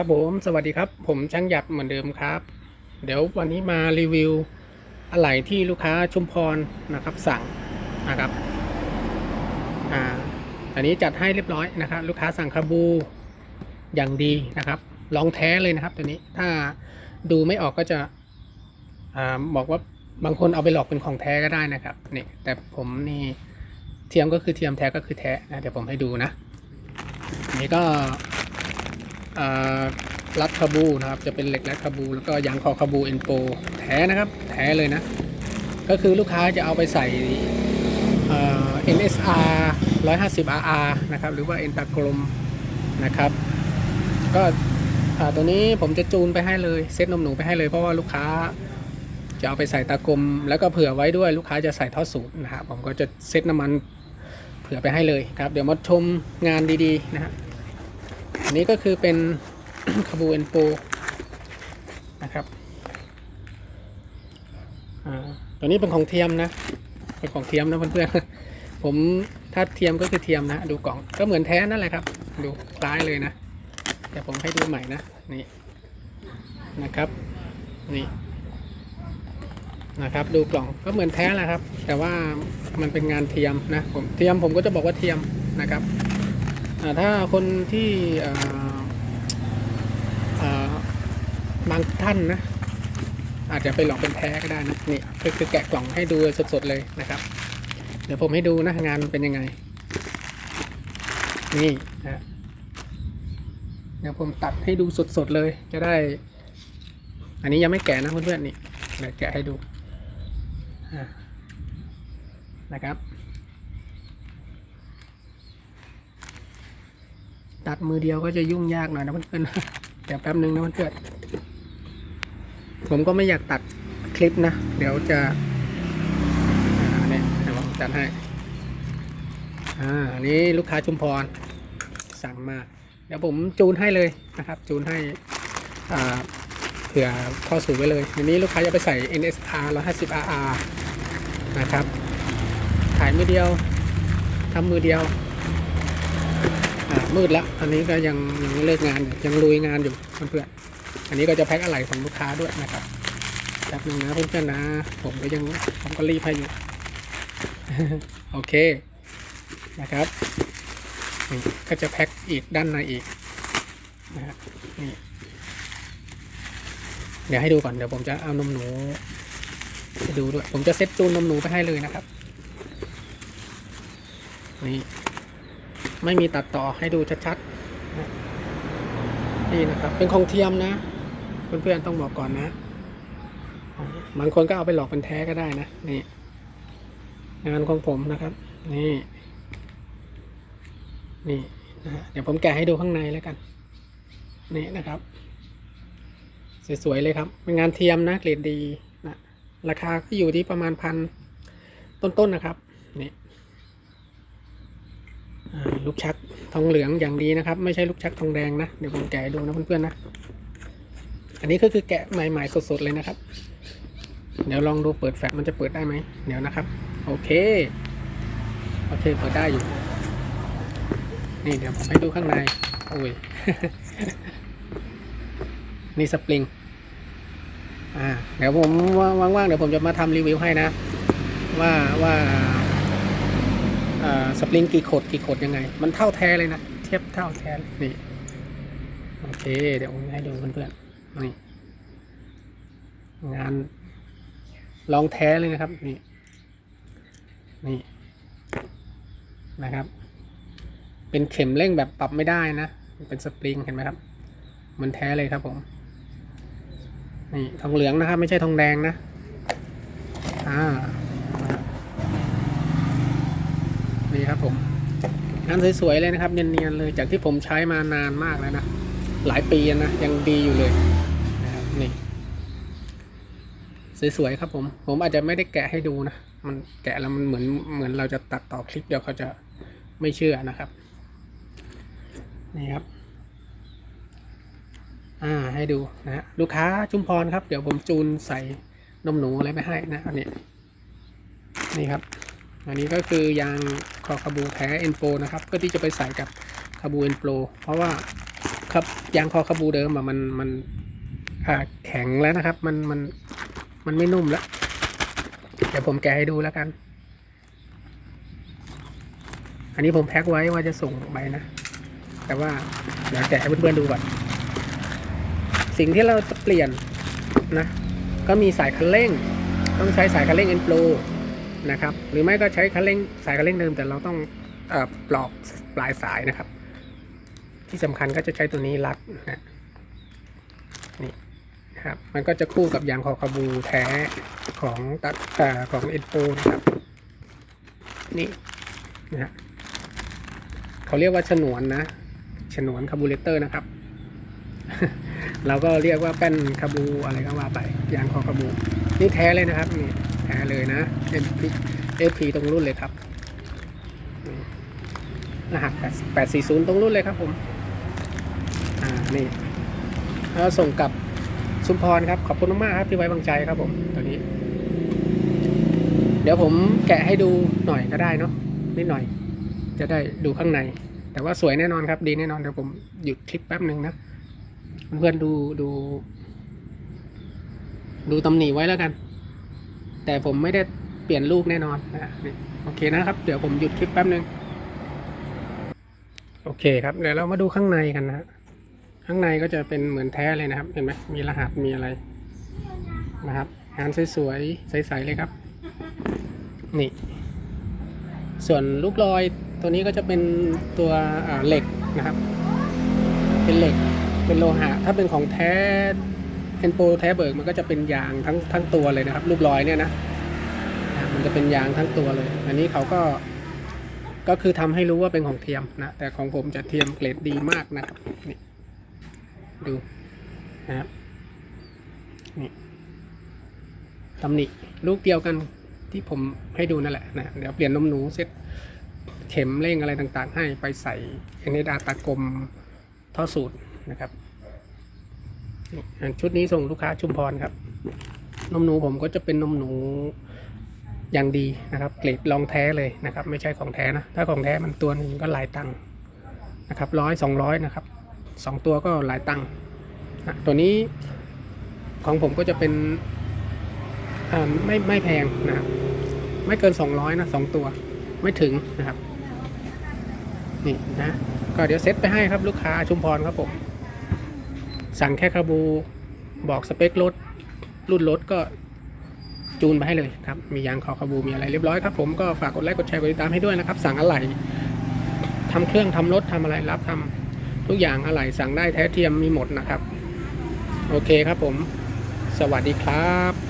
ครับผมสวัสดีครับ ผมช่างหยัดเหมือนเดิมครับ เดี๋ยววันนี้มารีวิวอะไหล่ที่ลูกค้าชุมพรนะครับสั่งนะครับอ่าอันนี้จัดให้เรียบร้อยนะครับ ลูกค้าสั่งคาบูอย่างดีนะครับลองแท้เลยนะครับตัวนี้ถ้าดูไม่ออกก็จะอ่าบอกว่าบางคนเอาไปหลอกเป็นของแท้ก็ได้นะครับนี่แต่ผมนี่เทียมก็คือเทียมแท้ก็คือแท้นะเดี๋ยวผมให้ดูนะนนี้ก็ รัดคาบูนะครับจะเป็นเหล็กรัดคาบู แล้วก็ยางคอคาบูเอ็นโปแท้นะครับแท้เลยนะ ก็คือลูกค้าจะเอาไปใส่ NSR 150 RR นะครับหรือว่าเอ็นตากลมนะครับก็ตัวนี้ผมจะจูนไปให้เลยเซตนมหนูไปให้เลยเพราะว่าลูกค้าจะเอาไปใส่ตากลม แล้วก็เผื่อไว้ด้วยลูกค้าจะใส่ท่อสูตรนะครับผมก็จะเซตน้ำมันเผื่อไปให้เลยครับ เดี๋ยวมาชมงานดีๆนะฮะ อันนี้ก็คือเป็นคาบูเอนโปนะครับอ่าตัวนี้เป็นของเทียมนะ เป็นของเทียมนะเพื่อนๆ ผมถ้าเทียมก็คือเทียมนะ ดูกล่องก็เหมือนแท้นั่นแหละครับ ดูคล้ายเลยนะเดี๋ยวผมให้ดูใหม่นะ นี่นะครับ นี่นะครับ ดูกล่องก็เหมือนแท้แหละครับ แต่ว่ามันเป็นงานเทียมนะผมเทียมผมก็จะบอกว่าเทียมนะครับ ถ้าคนที่บางท่านนะอาจจะไปหลอกเป็นแท้ก็ได้นะนี่คือคือแกะกล่องให้ดูสดๆเลยนะครับ เดี๋ยวผมให้ดูนะงานเป็นยังไง นี่นะเดี๋ยวผมตัดให้ดูสดๆเลยจะได้ อันนี้ยังไม่แกะนะเพื่อนๆนี่เดี๋ยวแกะให้ดูนะครับ ตัดมือเดียวก็จะยุ่งยากหน่อยนะเพื่อนๆเดี๋ยวแป๊บนึงนะเพื่อนๆผมก็ไม่อยากตัดคลิปนะ เดี๋ยวจะเนี่ยเดี๋ยวผมจัดให้อ่าอันนี้ลูกค้าชุมพรสั่งมา เดี๋ยวผมจูนให้เลยนะครับ จูนให้อ่าเผื่อข้อสูงไว้เลยอันนี้ลูกค้าจะไปใส่ NSR 150 RR นะครับ ขายมือเดียวทำมือเดียว มืดและอันนี้ก็ยังยังเลิกงานยังลุยงานอยู่เพื่อนๆอันนี้ก็จะแพ็คอะไหล่ของลูกค้าด้วยนะครับแป๊บนึงนะเพื่อนๆนะ ผมก็ยังผมก็รีบให้อยู่โอเคนะครับนี่ก็จะแพ็คอีกด้านในอีกนะฮะนี่เดี๋ยวให้ดูก่อนเดี๋ยวผมจะเอานมหนูให้ดูด้วย ผมจะเซ็ตจูนนมหนูไปให้เลยนะครับ นี่ ไม่มีตัดต่อให้ดูชัดๆนี่นะครับ เป็นของเทียมนะ เพื่อนๆต้องบอกก่อนนะบางคนก็เอาไปหลอกเป็นแท้ก็ได้นะนี่งานของผมนะครับ นี่ นี่นะเดี๋ยวผมแกะให้ดูข้างในแล้วกัน นี่นะครับ สวยๆเลยครับเป็นงานเทียมนะเกรดดีนะราคาก็อยู่ที่ประมาณพันต้นๆนะครับ นี่ ลูกชักทองเหลืองอย่างดีนะครับ ไม่ใช่ลูกชักทองแดงนะ เดี๋ยวผมแกะดูนะเพื่อนๆนะ อันนี้ก็คือแกะใหม่ๆสดๆเลยนะครับ เดี๋ยวลองดูเปิดแฟลชมันจะเปิดได้ไหมเดี๋ยวนะครับ โอเค โอเคเปิดได้อยู่ นี่เดี๋ยวผมให้ดูข้างใน โอ้ย นี่สปริง อ่า เดี๋ยวผมว่างๆเดี๋ยวผมจะมาทำรีวิวให้นะ ว่าว่า สปริงกี่ขดกี่ขดยังไง มันเท่าแท้เลยนะ เทียบเท่าแท้นี่โอเค เดี๋ยวผมให้ดูเพื่อนๆนี่งานลองแท้เลยนะครับ นี่ นี่นะครับ เป็นเข็มเร่งแบบปรับไม่ได้นะ เป็นสปริงเห็นไหมครับ มันแท้เลยครับผม นี่ทองเหลืองนะครับ ไม่ใช่ทองแดงนะ อ่า นี่ครับผม งานสวยๆเลยนะครับ เนียนๆเลยจากที่ผมใช้มานานมากแล้วนะ หลายปีนะ ยังดีอยู่เลยนะครับนี่สวยๆครับผม ผมอาจจะไม่ได้แกะให้ดูนะ มันแกะแล้วมันเหมือนเหมือนเราจะตัดต่อคลิปเดี๋ยวเขาจะไม่เชื่อนะครับ นี่ครับ อ่าให้ดูนะฮะลูกค้าชุมพรครับ เดี๋ยวผมจูนใส่นมหนูอะไรไปให้นะอันนี้นี่ครับ อันนี้ก็คือยางคอคาบูแท้เอ็นโปนะครับเพื่อที่จะไปใส่กับคาบูเอ็นโปเพราะว่าครับยางคอคาบูเดิมอะมันมันแข็งแล้วนะครับ มันมันมันไม่นุ่มแล้ว เดี๋ยวผมแกะให้ดูแล้วกัน อันนี้ผมแพ็คไว้ว่าจะส่งไปนะ แต่ว่าเดี๋ยวแกะให้เพื่อนๆดูก่อน สิ่งที่เราจะเปลี่ยนนะ ก็มีสายคันเร่ง ต้องใช้สายคันเร่งเอ็นโปร นะครับ หรือไม่ก็ใช้คันเร่งสายคันเร่งเดิมแต่เราต้องอปลอกปลายสายนะครับ ที่สำคัญก็จะใช้ตัวนี้รัดนะนี่นะครับมันก็จะคู่กับยางคอคาบูแท้ของตัดของเอ็นโปรนะครับนี่นะฮะเขาเรียกว่าฉนวนนะฉนวนคาบูเรเตอร์นะครับ เราก็เรียกว่าแป้นคาบูอะไรก็ว่าไปยางคอคาบูนี่แท้เลยนะครับนี่ แท้เลยนะเอ็พีเอพีตรงรุ่นเลยครับรหัสแปดสี่ศูนย์ตรงรุ่นเลยครับผม อ่า นี่แล้วส่งกับชุมพรครับ ขอบคุณมากๆครับที่ไว้วางใจครับผม ตัวนี้ เดี๋ยวผมแกะให้ดูหน่อยก็ได้เนาะ นิดหน่อย จะได้ดูข้างใน แต่ว่าสวยแน่นอนครับ ดีแน่นอน เดี๋ยวผมหยุดคลิปแป๊บหนึ่งนะ เพื่อนๆดูดู ดูตำหนิไว้แล้วกัน แต่ผมไม่ได้เปลี่ยนลูกแน่นอนนะโอเคนะครับ เดี๋ยวผมหยุดคลิปแป๊บหนึ่งโอเคครับ เดี๋ยวเรามาดูข้างในกันนะฮะข้างในก็จะเป็นเหมือนแท้เลยนะครับ เห็นไหมมีรหัสมีอะไรนะครับ งานสวยๆใสๆเลยครับ นี่ ส่วนลูกลอยตัวนี้ก็จะเป็นตัวเหล็กนะครับ เป็นเหล็กเป็นโลหะ ถ้าเป็นของแท้ เอ็นโปแท้เบิร์กมันก็จะเป็นยางทั้งทั้งตัวเลยนะครับ รูปรอยเนี่ยนะมันจะเป็นยางทั้งตัวเลย อันนี้เขาก็ก็คือทำให้รู้ว่าเป็นของเทียมนะ แต่ของผมจะเทียมเกรดดีมากนะครับนี่ดูนะครับนี่ตำหนิลูกเดียวกันที่ผมให้ดูนั่นแหละนะเดี๋ยวเปลี่ยนนมหนูเซ็ตเข็มเร่งอะไรต่างๆ ให้ไปใส่เอเนดาตากลมท่อสูตรนะครับ ชุดนี้ส่งลูกค้าชุมพรครับ นมหนูผมก็จะเป็นนมหนูอย่างดีนะครับ เกรดรองแท้เลยนะครับ ไม่ใช่ของแท้นะ ถ้าของแท้มันตัวนึงก็หลายตังค์นะครับร้อยสองร้อยนะครับสองตัวก็หลายตังค์ตัวนี้ของผมก็จะเป็นไม่ไม่แพงนะครับ ไม่เกินสองร้อยนะสองตัว ไม่ถึงนะครับ นี่นะ ก็เดี๋ยวเซตไปให้ครับลูกค้าชุมพรครับผม สั่งแค่คาบูบอกสเปครถ รุ่นรถก็จูนไปให้เลยครับ มียางคอคาบูมีอะไรเรียบร้อยครับผมก็ฝากกดไลค์กดแชร์กดติดตามให้ด้วยนะครับ สั่งอะไหล่ทำเครื่องทำรถทำอะไรรับทำทุกอย่างอะไหล่สั่งได้แท้เทียมมีหมดนะครับ โอเคครับผม สวัสดีครับ